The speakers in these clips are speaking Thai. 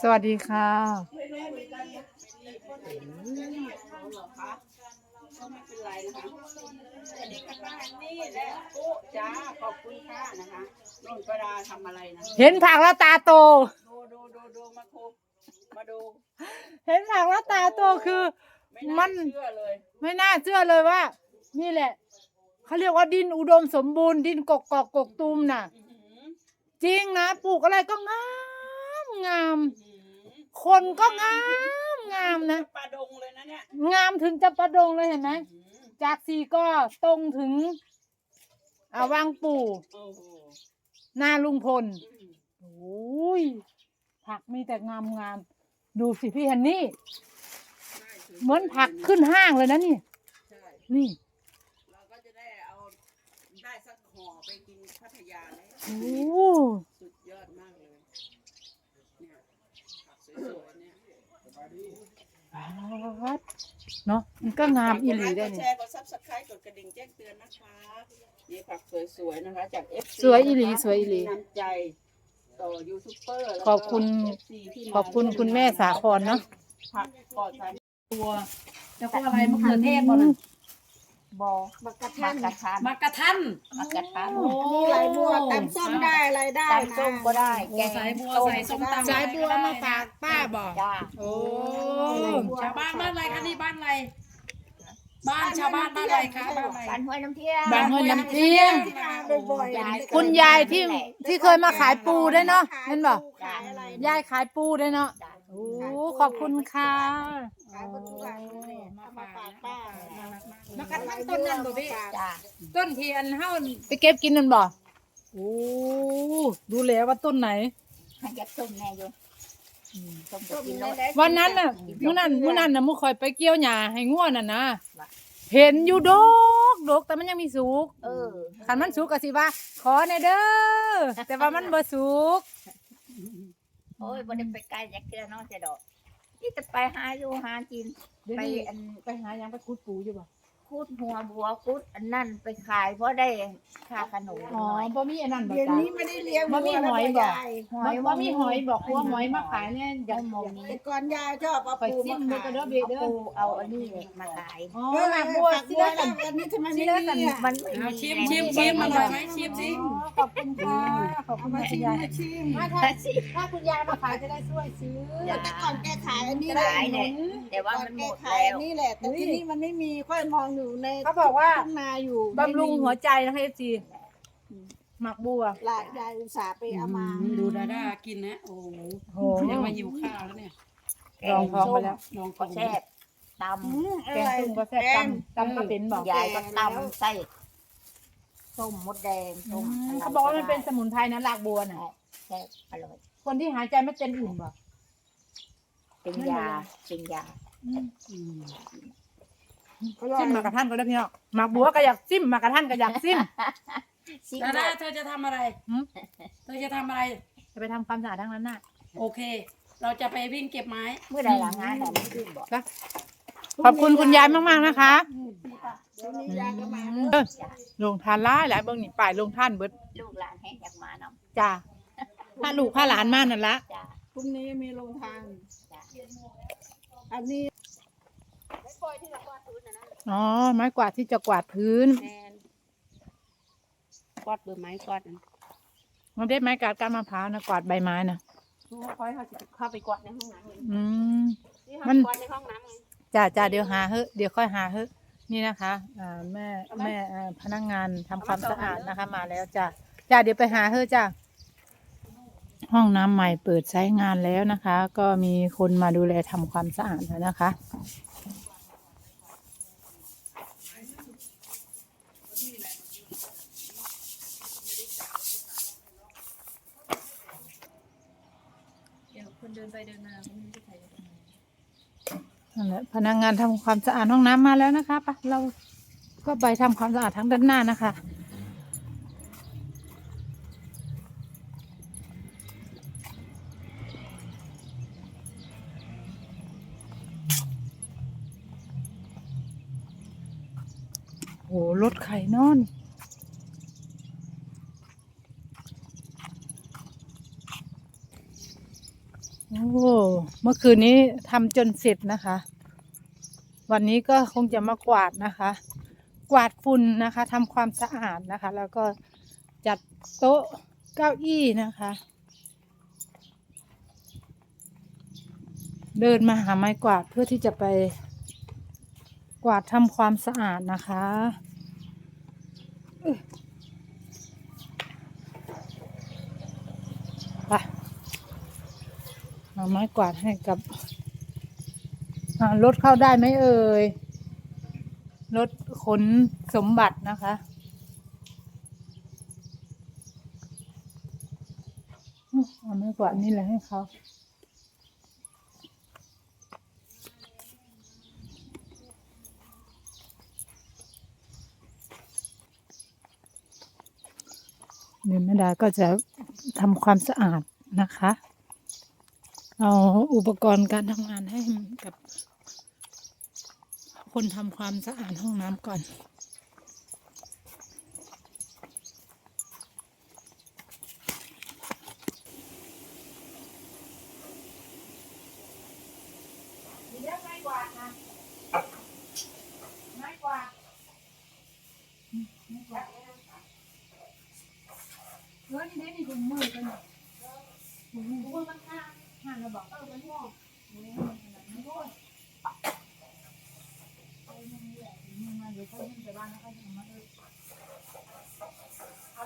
สวัสดีค่ะไม่ได้คุยกันนะไม่ได้เอาเหรอคะก็ไม่เป็นไรนะคะอันนี้ก็ได้นี่แหละปุ๊จ้าขอบคุณค่ะนะคะนนประดาทำอะไรนะเห็นผักแล้วตาโตดูดูดูดูมาคุมาดูเห็นผักแล้วตาโตคือไม่มัน่านเชื่อเลยไม่น่าเชื่อเลยว่า นี่แหละ เขาเรียกว่าดินอุดมสมบูรณ์ดินกกกอกกกตูมน่ะอื้อหือจริงนะ ปลูกอะไรก็งาม งามอื้อหือคนก็งามงามนะ ปลาดงเลยนะเนี่ยงามถึงจะประดงเลยเห็นไหม อื้อหือจากสีก็ตรงถึงอ่าวังปู่โอ้โหหน้าลุงพล อื้อโอ้ยผักมีแต่งามงามดูสิพี่ฮันนี่ใช่สวยๆเหมือนผักขึ้นห้างเลยนะนี่ ใช่นี่เราก็จะได้เอาได้สักห่อไปกินพัทยาเลยโอ้ สุดยอดมากเลย เนี่ยผักส วยๆเนี่ยปัดเนาะมันก็งามอีหลีได้กดเนี่แชยร์กดซับสไครต์กดกระดิ่งแจ้งเตือนนะคะนี่ผักสวยๆนะคะจาก FC สวยอีหลีสวยอีหลี น้ำใจต่อยูทูบเบอร์แล้วก็ ขอบคุณ FC ที่มาขอบคุณคุณแม่สาครเนาะผักปลอดสารตัว แล้วก็อะไรมะเขือเทศบ่น่ะ บอมักกะทันมักกะทันมะกระทัน มักกะทันโอ้มีไหลบัวตำส้มได้อะไรได้ตำส้มก็ได้แกงสายบัวใส่ส้มตำสายบัวมาฝากป้าบอก จ้าโอ้ชาวบ้านบ้านอะไรคะนี่บ้านอะไร บ้านชาวบ้านบ้านอะไรคะบ้านอะไรบ้านห้วยน้ำเที่ยงบางห้วยน้ำเที่ยง ที่มาบ่อยๆคุณยายที่ ที่เคยมาขายปูได้วยเนาะเห็นบอกขายอะไรยายขายปูได้วยเนาะ จ้าโอ้ ขอบคุณค่ะ ขายวัตถุดิบเลยเอามาฝากป้า มะกระทันต้นนั้นบ่พี่จ้าต้นที่อันเฮาไปเก็บกินนั่นบ่โอ้ดูแล้วว่าต้นไหนให้ยัดส้มแน่อยู่ส้มก็กินรสวันนั้นน่ะมื้อนั้นมื้อนั้นน่ะมื้อคอยไปเกี่ยวหญ้าให้ง่วน่ะนะเห็นอยู่ดอกดอกแต่มันยังมีสุกเออคันมันสุกก็สิว่า ขอแน่เด้อแต่ว่ามันบ่สุกโอ้ยบ่ได้ไปไกลจากที่ละน้องจะดอกนี่จะไปหาอยู่หากินไปอันไปหายังไปขุดปูอยู่บ่ คูดหัวบัวคูดอันนั่นไปขายเพราะได้ค่าขนมอ๋อน้อยบ่มีอันนั้นบ่เดี๋ยวจ้ะ นี้ไม่ได้เลี้ยงบ่มีหอยบ่ยายบ่บ่มีหอยบอกว่าหอยมาขายเนี่ยอยากมองนี้แต่ก่อนยายชอบเอาไปปูซิมามดูขายกระเด้อเบเอาเด้อปูเอาอันนี้มาขาย อ๋อเออหมากบัวฝั นอันนี้ทำไมสิไม่ได้มีกันอะมันเอาชิมชิมชิมอร่อยไหมชิมสิขอบคุณค่ะขอบคุณมาค่ะชิคุณมยายมาชิมถ้าถ้าถ้าคุณยายมาขายจะได้ช่วยซื้อแต่ก่อนแกขายอันนี้แหละขายเนี่ยแต่ว่าก่อนมันหแกมดขายแล้อัวนนี้แหละแต่ที่นี่มันไม่มีค่อยมองอยู่ในเขาบอกว่าทุ่งนาอยู่บำรุงหัวใจนะคะเอฟซีหมักบัวหลานยายอุตส่าห์ไปเอามาดูดาด้ากินนะโอ้โหโหยังมาหิวข้าวแล้วเนี่ยลองท้องไปแล้วลองก็กินแซ่บ ตอืมอแกงร่อยส้มก็แซ่บตำตำก็เป็นบอกำยายก็ตำใส่ส้มมดแดงส้มะไรเขาบอกว่ามันเป็นสมุนไพรนะรากบัวน่ะ แซ่บอร่อยคนที่หายใจไม่เป็นอื่นบอกเป็นยาเป็นยาอืมอร่อยจิ้มหมากกระทันก็ได้พี่น้องหมากบัวก็อยากจิ้มหมากกระทันก็อยากจิ้มซิมดาด้าเธอจะทำอะไรหืมเธอจะทำอะไร จะไปทำความสะอาดทั้งนั้นน่ะ โอเค เราจะไปวิ่งเก็บไม้ เมื่อใดหลังงานน่ะมันขึ้นบอก ขอบคุณคุณยายมากๆนะคะเดี๋ยวนี้ยายก็มาเออลงทานหล่ายหลายเบิ่งนี่ป้ายลงท่านเบิดลูกหลานแห้งอยากมานำจ้าถ้าลูกถ้าหลานมานั่นละจ้าพรุ่งนี้มีโรงทานจ้าอันนี้อ๋อไม้กวาดที่จะกวาดพื้นแทนกอดเบอร์ไม้กอดนั่นมันได้ไม้กวาดก้านมะพร้าวนะกวาดใบไม้นะคอยเขาจะเข้าไปกอดในห้องน้ำเลยอืมนี่มัเขานกอดในห้องน้ำไง จ้าจ้าเดี๋ยวหาเฮ้เดี๋ยวค่อยหาเฮ้นี่นะคะอ่าแม่แม่อ่าพนักงานทำความสะอาดนะคะ มาแล้วจ้าจ้าเดี๋ยวไปหาเฮ้จ้าห้องน้ำใหม่เปิดใช้งานแล้วนะคะ ก็มีคนมาดูแลทำความสะอาดแล้วนะคะเดี๋ยวคนเดินไปเดินมาเขาไม่รู้จะถ่ายยังไง นั่นแหละพนักงานทำความสะอาดห้องน้ำมาแล้วนะคะปะเราก็ไปทำความสะอาดทั้งด้านหน้านะคะ โหรถไข่นอน โอ้เมื่อคืนนี้ทำจนเสร็จนะคะ วันนี้ก็คงจะมากวาดนะคะ กวาดฝุ่นนะคะทำความสะอาดนะคะ แล้วก็จัดโต๊ะเก้าอี้นะคะ เดินมาหาไม้กวาดเพื่อที่จะไป กวาดทำความสะอาดนะคะอึ๊ะไป เอาไม้กวาดให้กับรถเข้าได้ไหมเอ่ยรถขนสมบัตินะคะ เอาไม้กวาดนี่แหละให้เขาเดี๋ยวแม่ดาก็จะทำความสะอาดนะคะ เอาอุปกรณ์การทำงานให้กับคนทำความสะอาดห้องน้ำก่อน เออนี่ได้นี่ถุงมือกันถุผมือมันข้าง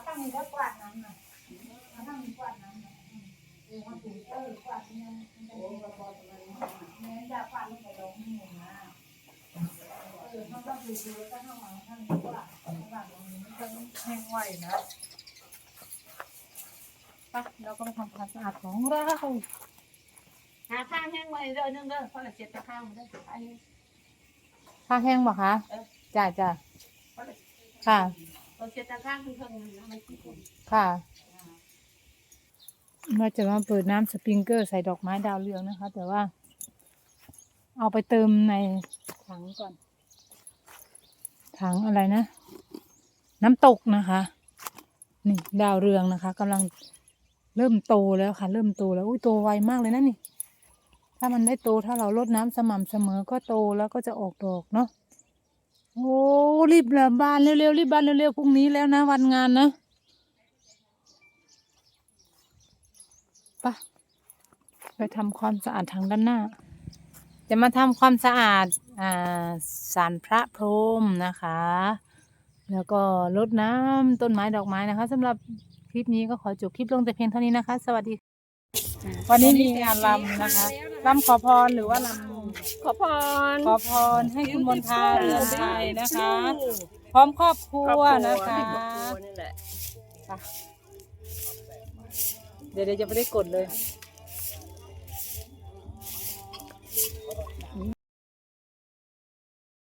ตั้งนี้ก็กวาดน้ำหน่อยเอาตั้งนี้กวาดน้ำหน่อยเออมันถูกเออกวาดเนี่ยมันจะมีระบบอะไรเนี่ยเนี่จะกวาดลงไปลงนี่เองนะเออมันก็ดูดูแล้วก็เข้ามาข้างนี้กวาดกวาดลงนี้มันจะแห้งไวนะไปเราก็ไปทำความสะอาดของเรา หาข้างแห้งมาเด้อนึงเด้อเพราะเราเจ็บตะข้างมาเด้อไอ้ผ้าแห้งบ่คะเออจ้าจ้าเพราะเราค่ะ เราเจ็บตะข้างเพิ่งๆนะมันขี้ฝุ่นค่ะว่าจะมาเปิดน้ำสปริงเกอร์ใส่ดอกไม้ดาวเรืองนะคะ แต่ว่า เอาไปเติมในถังก่อน ถังอะไรนะ น้ำตกนะคะ นี่ดาวเรืองนะคะกำลังเริ่มโตแล้วค่ะ เริ่มโตแล้วอุ้ยโตไวมากเลยนะนี่ ถ้ามันได้โตถ้าเรารดน้ำสม่ำเสมอก็โตแล้วก็จะออกดอกเนาะโอ้รีบละบานเร็วๆรีบบานเร็วๆพรุ่งนี้แล้วนะวันงานนะไปะไปทำความสะอาดทางด้านหน้า จะมาทำความสะอาดอ่าสารพระพรหมนะคะ แล้วก็รดน้ำต้นไม้ดอกไม้นะคะสำหรับคลิปนี้ก็ขอจบคลิปลงแต่เพียงเท่านี้นะคะ สวัสดี วันนี้มีงานรำนะคะรำขอพรหรือว่าลำขอพร ขอพรให้คุณมนทาเรือนไทยนะคะ พร้อมครอบครัวนะคะนี่แหละไปเดี๋ยวเดี๋ยวจะไม่ได้กดเลยข